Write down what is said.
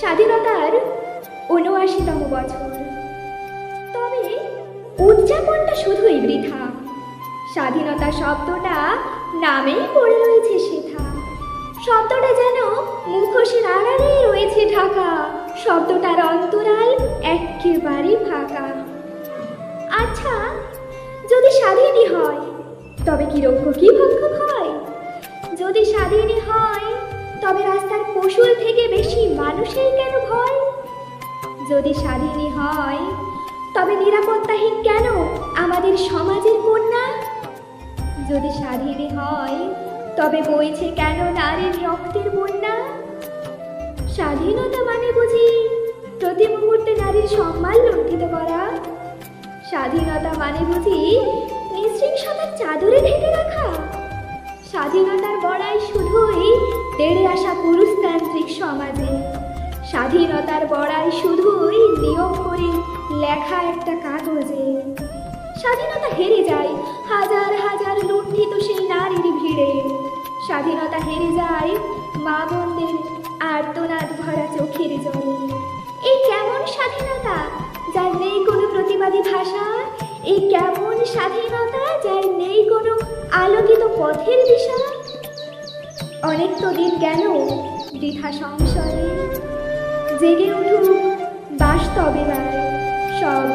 স্বাধীনতার উনআশিতম বছর। তবে উদযাপনটা শুধুই বৃথা। স্বাধীনতা শব্দটা নামেই পড়ে রয়েছে সেথা। শব্দটা যেন মুখোশের আড়ালেই রয়েছে ঢাকা। শব্দটার অন্তরাল একেবারে ফাঁকা। আচ্ছা যদি স্বাধীনই হয়, তবে কি রক্ষকই ভক্ষক হয়? যদি স্বাধীনই হয় তবে রাস্তার পশুর থেকে বেশি মানুষের কেন ভয়? যদি স্বাধীনই হয়, তবে নিরাপত্তাহীন কেন আমাদের সমাজের কন্যা? যদি স্বাধীনই হয়, তবে বইছে কেন নারীর রক্তের বন্যা? স্বাধীনতা মানে বুঝি প্রতি মুহূর্তে নারীর সম্মান লুণ্ঠিত করা? স্বাধীনতা মানে বুঝি নিঃশৃংসতার চাদরে ঢেকে রাখা? স্বাধীনতার বড়াই শুধুই আসা পুরুষতান্ত্রিক সমাজে। স্বাধীনতার বড়াই শুধুই নিয়ম করে লেখা একটা কাগজে। স্বাধীনতা হেরে যায়, হাজার হাজার লুণ্ঠিত সেই নারীর ভিড়ে। স্বাধীনতা হেরে যায় মা বোনদের আর্তনাদ ভরা চোখের জলে। এই কেমন স্বাধীনতা যার নেই কোনো প্রতিবাদী ভাষা? এই কেমন স্বাধীনতা যার নেই কোনো আলোকিত পথের দিশা? অনেক তো দিন গেল বৃথা সংশয়ে জেগে উঠুক বাস্তবে এবার সব